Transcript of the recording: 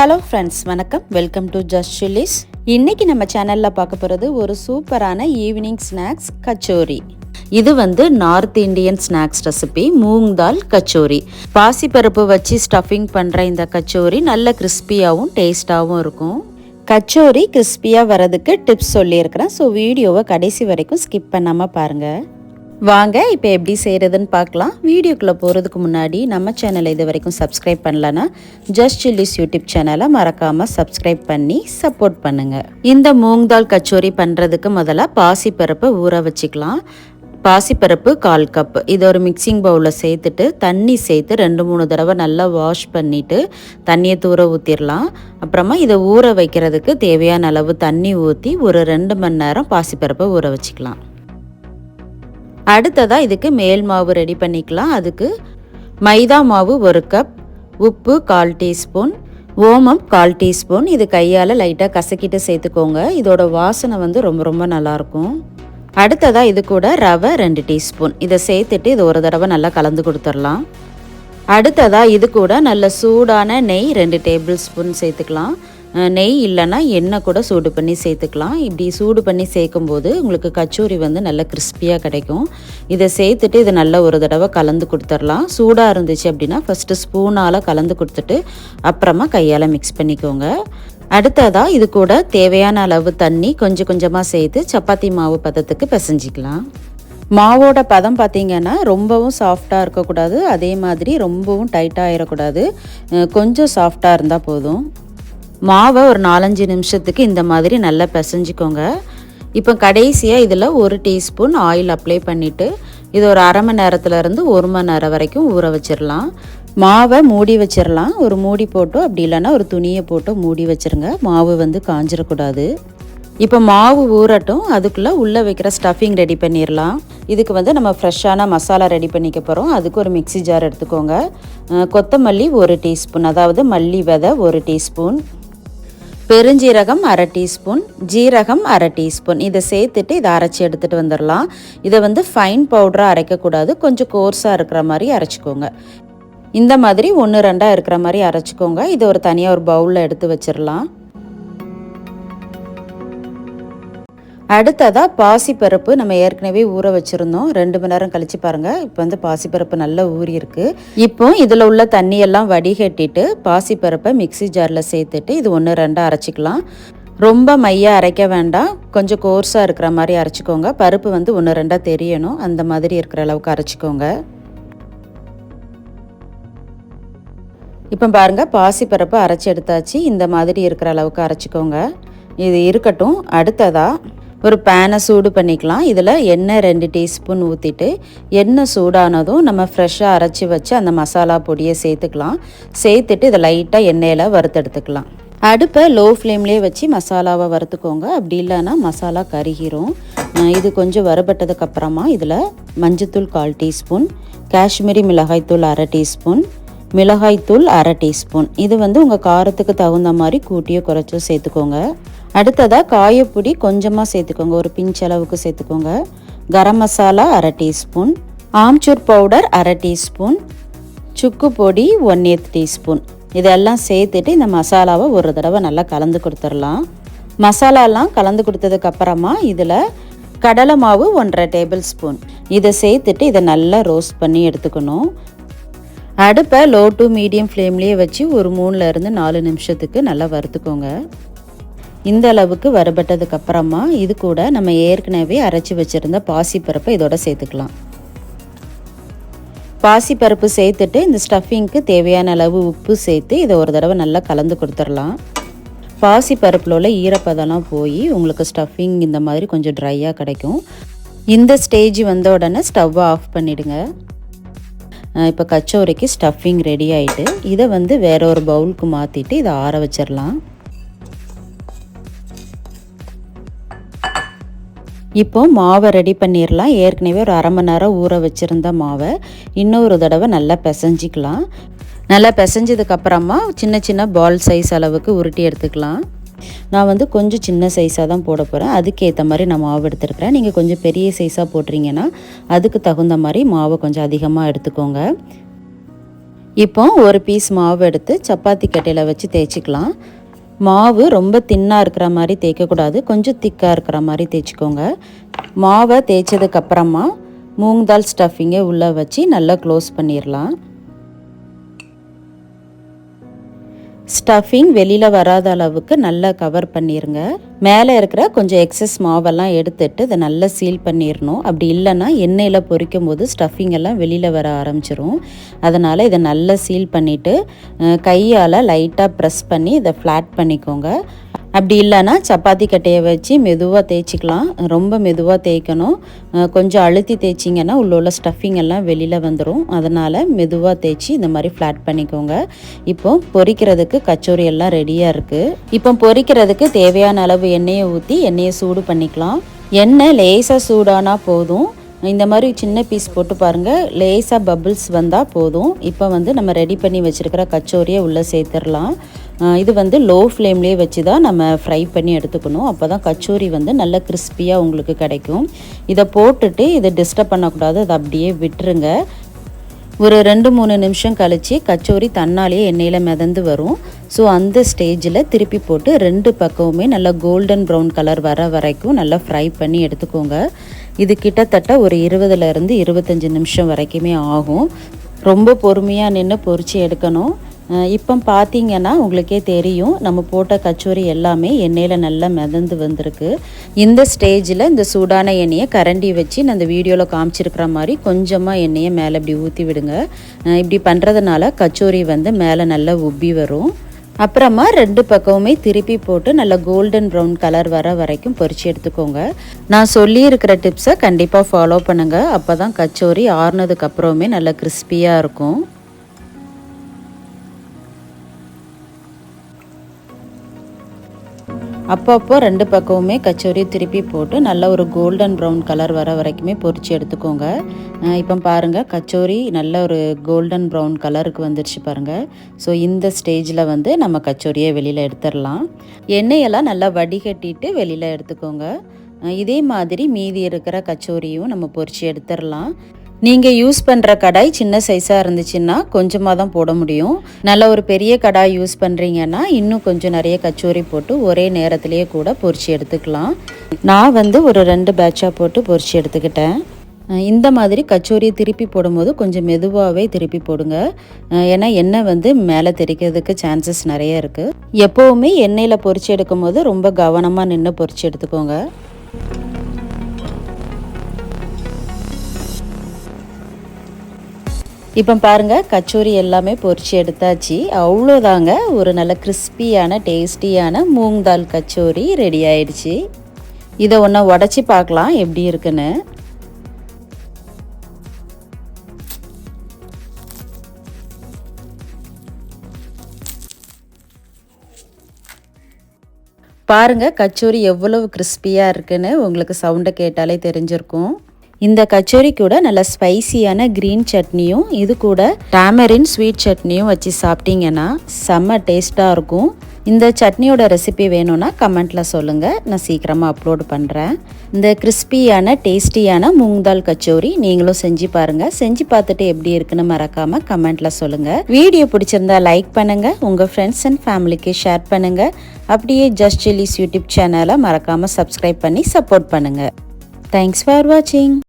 Hello friends வணக்கம். Welcome to just chillies இன்னைக்கு நம்ம சேனலில் பார்க்க போகிறது ஒரு சூப்பரான ஈவினிங் ஸ்நாக்ஸ் கச்சோரி. இது வந்து north Indian snacks recipe moong dal kachori. பாசிப்பருப்பு வச்சு ஸ்டஃபிங் பண்ணுற இந்த கச்சோரி நல்ல கிறிஸ்பியாகவும் டேஸ்ட்டாகவும் இருக்கும். கச்சோரி கிறிஸ்பியாக வரதுக்கு டிப்ஸ் சொல்லியிருக்கிறேன். ஸோ வீடியோவை கடைசி வரைக்கும் ஸ்கிப் பண்ணாமல் பாருங்கள் வாங்க இப்போ எப்படி செய்கிறதுன்னு பார்க்கலாம். வீடியோக்குள்ளே போகிறதுக்கு முன்னாடி நம்ம சேனலை இது வரைக்கும் சப்ஸ்கிரைப் பண்ணலன்னா ஜஸ்ட் சில்லிஸ் யூடியூப் சேனலை மறக்காமல் சப்ஸ்கிரைப் பண்ணி சப்போர்ட் பண்ணுங்கள் இந்த மூங் தால் கச்சோரி பண்ணுறதுக்கு முதல்ல பாசிப்பருப்பை ஊற வச்சுக்கலாம். பாசிப்பருப்பு கால் கப் இதை ஒரு மிக்சிங் பவுலில் சேர்த்துட்டு தண்ணி சேர்த்து ரெண்டு மூணு தடவை நல்லா வாஷ் பண்ணிவிட்டு தண்ணியை தூர ஊற்றிடலாம் அப்புறமா இதை ஊற வைக்கிறதுக்கு தேவையான அளவு தண்ணி ஊற்றி ஒரு ரெண்டு மணி நேரம் பாசிப்பருப்பை ஊற வச்சுக்கலாம். அடுத்ததாக இதுக்கு மேல் மாவு ரெடி பண்ணிக்கலாம். அதுக்கு மைதா மாவு ஒரு கப் உப்பு கால் டீஸ்பூன் ஓமம் கால் டீஸ்பூன். இது கையால் லைட்டாக கசக்கிட்டு சேர்த்துக்கோங்க. இதோட வாசனை வந்து ரொம்ப ரொம்ப நல்லாயிருக்கும் அடுத்ததாக இது கூட ரவை ரெண்டு டீஸ்பூன். இதை சேர்த்துட்டு இது ஒரு தடவை நல்லா கலந்து கொடுத்துடலாம். அடுத்ததாக இது கூட நல்ல சூடான நெய் ரெண்டு டேபிள் ஸ்பூன் சேர்த்துக்கலாம். நெய் இல்லைன்னா எண்ணெய் கூட சூடு பண்ணி சேர்த்துக்கலாம். இப்படி சூடு பண்ணி சேர்க்கும்போது உங்களுக்கு கச்சோரி வந்து நல்ல கிறிஸ்பியாக கிடைக்கும். இதை சேர்த்துட்டு இதை நல்லா ஒரு தடவை கலந்து கொடுத்துடலாம். சூடாக இருந்துச்சு அப்படின்னா ஃபஸ்ட்டு ஸ்பூனால் கலந்து கொடுத்துட்டு அப்புறமா கையால் மிக்ஸ் பண்ணிக்கோங்க. அடுத்ததாக இது கூட தேவையான அளவு தண்ணி கொஞ்சம் கொஞ்சமாக சேர்த்து சப்பாத்தி மாவு பதத்துக்கு பிசைஞ்சிக்கலாம். மாவோட பதம் பார்த்தீங்கன்னா ரொம்பவும் சாஃப்டாக இருக்கக்கூடாது. அதே மாதிரி ரொம்பவும் டைட்டாக ஆகிடக்கூடாது கொஞ்சம் சாஃப்டாக இருந்தால் போதும். மாவை ஒரு நாலஞ்சு நிமிஷத்துக்கு இந்த மாதிரி நல்லா பிசைஞ்சிக்கோங்க. இப்போ கடைசியாக இதில் ஒரு டீஸ்பூன் ஆயில் அப்ளை பண்ணிவிட்டு இது ஒரு அரை மணி நேரத்துலேருந்து ஒரு மணி நேரம் வரைக்கும் ஊற வச்சிடலாம் மாவை மூடி வச்சிடலாம் ஒரு மூடி போட்டோ அப்படி இல்லைன்னா ஒரு துணியை போட்டோ மூடி வச்சிருங்க. மாவு வந்து காஞ்சிடக்கூடாது இப்போ மாவு ஊறட்டும். அதுக்குள்ளே உள்ளே வைக்கிற ஸ்டஃபிங் ரெடி பண்ணிடலாம் இதுக்கு வந்து நம்ம ஃப்ரெஷ்ஷான மசாலா ரெடி பண்ணிக்க போகிறோம் அதுக்கு ஒரு மிக்ஸி ஜார் எடுத்துக்கோங்க. கொத்தமல்லி ஒரு டீஸ்பூன். அதாவது மல்லி விதை ஒரு டீஸ்பூன். பெருஞ்சீரகம் அரை டீஸ்பூன் ஜீரகம் அரை டீஸ்பூன். இதை சேர்த்துட்டு இதை அரைச்சி எடுத்துகிட்டு வந்துடலாம். இதை வந்து ஃபைன் பவுடராக அரைக்கக்கூடாது. கொஞ்சம் கோர்ஸாக இருக்கிற மாதிரி அரைச்சிக்கோங்க. இந்த மாதிரி ஒன்று ரெண்டாக இருக்கிற மாதிரி அரைச்சிக்கோங்க. இதை ஒரு தனியாக ஒரு பவுலில் எடுத்து வச்சிடலாம். அடுத்ததாக பாசிப்பருப்பு நம்ம ஏற்கனவே ஊற வச்சுருந்தோம். ரெண்டு மணி நேரம் கழிச்சு பாருங்கள் இப்போ வந்து பாசிப்பருப்பு நல்லா ஊறி இருக்கு இப்போ இதில் உள்ள தண்ணியெல்லாம் வடிகட்டிட்டு பாசிப்பருப்பை மிக்ஸி ஜாரில் சேர்த்துட்டு இது ஒன்று ரெண்டாக அரைச்சிக்கலாம். ரொம்ப மையாக அரைக்க வேண்டாம். கொஞ்சம் கோர்ஸாக இருக்கிற மாதிரி அரைச்சிக்கோங்க. பருப்பு வந்து ஒன்று ரெண்டாக தெரியணும். அந்த மாதிரி இருக்கிற அளவுக்கு அரைச்சிக்கோங்க. இப்போ பாருங்கள் பாசிப்பருப்பு அரைச்சி எடுத்தாச்சு. இந்த மாதிரி இருக்கிற அளவுக்கு அரைச்சிக்கோங்க. இது இருக்கட்டும். அடுத்ததாக ஒரு பேனை சூடு பண்ணிக்கலாம். இதில் எண்ணெய் ரெண்டு டீஸ்பூன் ஊற்றிட்டு எண்ணெய் சூடானதும் நம்ம ஃப்ரெஷ்ஷாக அரைச்சி வச்சு அந்த மசாலா பொடியை சேர்த்துக்கலாம். சேர்த்துட்டு இதை லைட்டாக எண்ணெயில் வறுத்தெடுத்துக்கலாம் அடுப்பை லோ ஃப்ளேம்லேயே வச்சு மசாலாவை வறுத்துக்கோங்க. அப்படி இல்லைன்னா மசாலா கருகிரும். இது கொஞ்சம் வறுபட்டதுக்கப்புறமா இதில் மஞ்சத்தூள் கால் டீஸ்பூன் காஷ்மீரி மிளகாய்த்தூள் அரை டீஸ்பூன் மிளகாய்த்தூள் அரை டீஸ்பூன் இது வந்து உங்கள் காரத்துக்கு தகுந்த மாதிரி கூட்டியோ குறைச்சோ சேர்த்துக்கோங்க. அடுத்ததாக காயப்பொடி கொஞ்சமாக சேர்த்துக்கோங்க. ஒரு பிஞ்ச் அளவுக்கு சேர்த்துக்கோங்க. கரம் மசாலா அரை டீஸ்பூன். ஆம்ச்சூர் பவுடர் அரை டீஸ்பூன். சுக்கு பொடி ஒன் எய்த் டீஸ்பூன். இதெல்லாம் சேர்த்துட்டு இந்த மசாலாவை ஒரு தடவை நல்லா கலந்து கொடுத்துடலாம். மசாலாலாம் கலந்து கொடுத்ததுக்கப்புறமா இதில் கடலை மாவு ஒன்றரை டேபிள் ஸ்பூன். இதை சேர்த்துட்டு இதை நல்லா ரோஸ்ட் பண்ணி எடுத்துக்கணும். அடுப்பை லோ டு மீடியம் ஃப்ளேம்லேயே வச்சு ஒரு மூணுலேருந்து நாலு நிமிஷத்துக்கு நல்லா வறுத்துக்கோங்க. இந்த அளவுக்கு வறுபட்டதுக்கு அப்புறமா இது கூட நம்ம ஏற்கனவே அரைச்சி வச்சுருந்த பாசிப்பருப்பை இதோட சேர்த்துக்கலாம். பாசிப்பருப்பு சேர்த்துட்டு இந்த ஸ்டஃபிங்க்கு தேவையான அளவு உப்பு சேர்த்து இதை ஒரு தடவை நல்லா கலந்து கொடுத்துடலாம். பாசிப்பருப்பில் உள்ள ஈரப்பதம்லாம் போய் உங்களுக்கு ஸ்டஃபிங் இந்த மாதிரி கொஞ்சம் ட்ரையாக கிடைக்கும். இந்த ஸ்டேஜ் வந்த உடனே ஸ்டவ்வை ஆஃப் பண்ணிவிடுங்க இப்போ கச்சோரிக்கு ஸ்டஃபிங் ரெடி ஆகிட்டு இதை வந்து வேற ஒரு பவுலுக்கு மாற்றிட்டு இதை ஆற வச்சிடலாம். இப்போ மாவை ரெடி பண்ணிடலாம் ஏற்கனவே ஒரு அரை மணி நேரம் ஊற வச்சுருந்த மாவை இன்னொரு தடவை நல்லா பிசைஞ்சிக்கலாம். நல்லா பிசைஞ்சதுக்கப்புறமா சின்ன சின்ன பால் சைஸ் அளவுக்கு உருட்டி எடுத்துக்கலாம். நான் வந்து கொஞ்சம் சின்ன சைஸாக தான் போட போகிறேன் அதுக்கேற்ற மாதிரி நான் மாவு எடுத்துருக்கிறேன். நீங்கள் கொஞ்சம் பெரிய சைஸாக போட்டுறீங்கன்னா அதுக்கு தகுந்த மாதிரி மாவை கொஞ்சம் அதிகமாக எடுத்துக்கோங்க. இப்போ ஒரு பீஸ் மாவு எடுத்து சப்பாத்தி கட்டையில் வச்சு தேய்ச்சிக்கலாம். மாவு ரொம்ப தின்னாக இருக்கிற மாதிரி தேய்க்கக்கூடாது கொஞ்சம் திக்காக இருக்கிற மாதிரி தேய்ச்சிக்கோங்க. மாவை தேய்ச்சதுக்கப்புறமா மூங் தால் ஸ்டஃபிங்கை உள்ளே வச்சு நல்லா க்ளோஸ் பண்ணிடலாம் ஸ்டஃபிங் வெளியில் வராத அளவுக்கு நல்லா கவர் பண்ணிடுங்க மேலே இருக்கிற கொஞ்சம் எக்ஸஸ் மாவெல்லாம் எடுத்துட்டு இதை நல்லா சீல் பண்ணிடணும் அப்படி இல்லைன்னா எண்ணெயில் பொரிக்கும் போது ஸ்டஃபிங் எல்லாம் வெளியில் வர ஆரம்பிச்சிரும். அதனால் இதை நல்லா சீல் பண்ணிவிட்டு கையால் லைட்டாக ப்ரெஸ் பண்ணி இதை ஃப்ளாட் பண்ணிக்கோங்க. அப்படி இல்லைன்னா சப்பாத்தி கட்டையை வச்சு மெதுவாக தேய்ச்சிக்கலாம். ரொம்ப மெதுவாக தேய்க்கணும். கொஞ்சம் அழுத்தி தேய்ச்சிங்கன்னா உள்ள உள்ள ஸ்டஃபிங் எல்லாம் வெளியில் வந்துடும் அதனால் மெதுவாக தேய்ச்சி இந்த மாதிரி ஃப்ளாட் பண்ணிக்கோங்க. இப்போ பொரிக்கிறதுக்கு கச்சோரி எல்லாம் ரெடியாக இருக்குது இப்போ பொரிக்கிறதுக்கு தேவையான அளவு எண்ணெயை ஊற்றி எண்ணெயை சூடு பண்ணிக்கலாம். எண்ணெய் லேசாக சூடானா போதும். இந்த மாதிரி சின்ன பீஸ் போட்டு பாருங்கள் லேசாக பபிள்ஸ் வந்தால் போதும். இப்போ வந்து நம்ம ரெடி பண்ணி வச்சுருக்கிற கச்சோரியை உள்ளே சேர்த்துடலாம். இது வந்து லோ ஃப்ளேம்லேயே வச்சு தான் நம்ம ஃப்ரை பண்ணி எடுத்துக்கணும். அப்போ தான் கச்சோரி வந்து நல்ல கிறிஸ்பியாக உங்களுக்கு கிடைக்கும். இதை போட்டுட்டு இதை டிஸ்டர்ப் பண்ணக்கூடாது. அதை அப்படியே விட்டுருங்க. ஒரு ரெண்டு மூணு நிமிஷம் கழித்து கச்சோரி தன்னாலேயே எண்ணெயில் மிதந்து வரும். ஸோ அந்த ஸ்டேஜில் திருப்பி போட்டு ரெண்டு பக்கமுமே நல்லா கோல்டன் ப்ரௌன் கலர் வர வரைக்கும் நல்லா ஃப்ரை பண்ணி எடுத்துக்கோங்க. இது கிட்டத்தட்ட ஒரு இருபதுலேருந்து இருபத்தஞ்சி நிமிஷம் வரைக்குமே ஆகும். ரொம்ப பொறுமையாக நின்று பொறிச்சு எடுக்கணும். இப்போ பார்த்தீங்கன்னா உங்களுக்கே தெரியும் நம்ம போட்ட கச்சோரி எல்லாமே எண்ணெயில் நல்லா மிதந்து வந்திருக்கு. இந்த ஸ்டேஜில் இந்த சூடான எண்ணெயை கரண்டி வச்சு நான் இந்த வீடியோவில் காமிச்சிருக்கிற மாதிரி கொஞ்சமாக எண்ணெயை மேலே இப்படி ஊற்றி விடுங்க. இப்படி பண்ணுறதுனால கச்சோரி வந்து மேலே நல்லா உப்பி வரும். அப்புறமா ரெண்டு பக்கமுமே திருப்பி போட்டு நல்லா கோல்டன் ப்ரௌன் கலர் வர வரைக்கும் பொறிச்சு எடுத்துக்கோங்க. நான் சொல்லியிருக்கிற டிப்ஸை கண்டிப்பாக ஃபாலோ பண்ணுங்கள் அப்போ தான் கச்சோரி ஆறுனதுக்கப்புறமே நல்லா கிறிஸ்பியாக இருக்கும். அப்பப்போ ரெண்டு பக்கமுமே கச்சோரி திருப்பி போட்டு நல்ல ஒரு கோல்டன் ப்ரௌன் கலர் வர வரைக்குமே பொறிச்சு எடுத்துக்கோங்க. இப்போ பாருங்கள் கச்சோரி நல்ல ஒரு கோல்டன் ப்ரௌன் கலருக்கு வந்துடுச்சு பாருங்கள் ஸோ இந்த ஸ்டேஜில் வந்து நம்ம கச்சோரியை வெளியில் எடுத்துடலாம். எண்ணெயெல்லாம் நல்லா வடிகட்டிட்டு வெளியில் எடுத்துக்கோங்க. இதே மாதிரி மீதி இருக்கிற கச்சோரியும் நம்ம பொறிச்சு எடுத்துடலாம். நீங்கள் யூஸ் பண்ணுற கடாய் சின்ன சைஸாக இருந்துச்சுன்னா கொஞ்சமாக தான் போட முடியும். நல்ல ஒரு பெரிய கடாய் யூஸ் பண்ணுறீங்கன்னா இன்னும் கொஞ்சம் நிறைய கச்சோரி போட்டு ஒரே நேரத்திலேயே கூட பொறிச்சு எடுத்துக்கலாம். நான் வந்து ஒரு ரெண்டு பேட்சாக போட்டு பொறிச்சு எடுத்துக்கிட்டேன். இந்த மாதிரி கச்சோரியை திருப்பி போடும்போது கொஞ்சம் மெதுவாகவே திருப்பி போடுங்க. ஏன்னா எண்ணெய் வந்து மேலே தெரிக்கிறதுக்கு சான்சஸ் நிறைய இருக்குது எப்போவுமே எண்ணெயில் பொரிச்சு எடுக்கும் போது ரொம்ப கவனமாக நின்று பொறிச்சு எடுத்துக்கோங்க. இப்போ பாருங்கள் கச்சோரி எல்லாமே பொரிச்சு எடுத்தாச்சு. அவ்வளோதாங்க ஒரு நல்ல கிறிஸ்பியான டேஸ்டியான மூங் தால் கச்சோரி ரெடி ஆயிடுச்சு. இதை ஒன்று உடச்சி பார்க்கலாம் எப்படி இருக்குன்னு. பாருங்கள் கச்சோரி எவ்வளவு கிறிஸ்பியாக இருக்குன்னு உங்களுக்கு சவுண்டை கேட்டாலே தெரிஞ்சிருக்கும். இந்த கச்சோரி கூட நல்ல ஸ்பைசியான க்ரீன் சட்னியும் இது கூட டேமரின் ஸ்வீட் சட்னியும் வச்சு சாப்பிட்டீங்கன்னா செம்ம டேஸ்ட்டாக இருக்கும். இந்த சட்னியோட ரெசிபி வேணும்னா கமெண்ட்டில் சொல்லுங்கள் நான் சீக்கிரமாக அப்லோட் பண்ணுறேன் இந்த கிறிஸ்பியான டேஸ்டியான மூங்தால் கச்சோரி நீங்களும் செஞ்சு பாருங்கள் செஞ்சு பார்த்துட்டு எப்படி இருக்குன்னு மறக்காமல் கமெண்ட்டில் சொல்லுங்கள் வீடியோ பிடிச்சிருந்தா லைக் பண்ணுங்கள் உங்கள் ஃப்ரெண்ட்ஸ் அண்ட் ஃபேமிலிக்கு ஷேர் பண்ணுங்கள் அப்படியே ஜஸ்ட் சில்லிஸ் யூடியூப் சேனலை மறக்காமல் சப்ஸ்கிரைப் பண்ணி சப்போர்ட் பண்ணுங்கள் தேங்க்ஸ் ஃபார் வாட்சிங்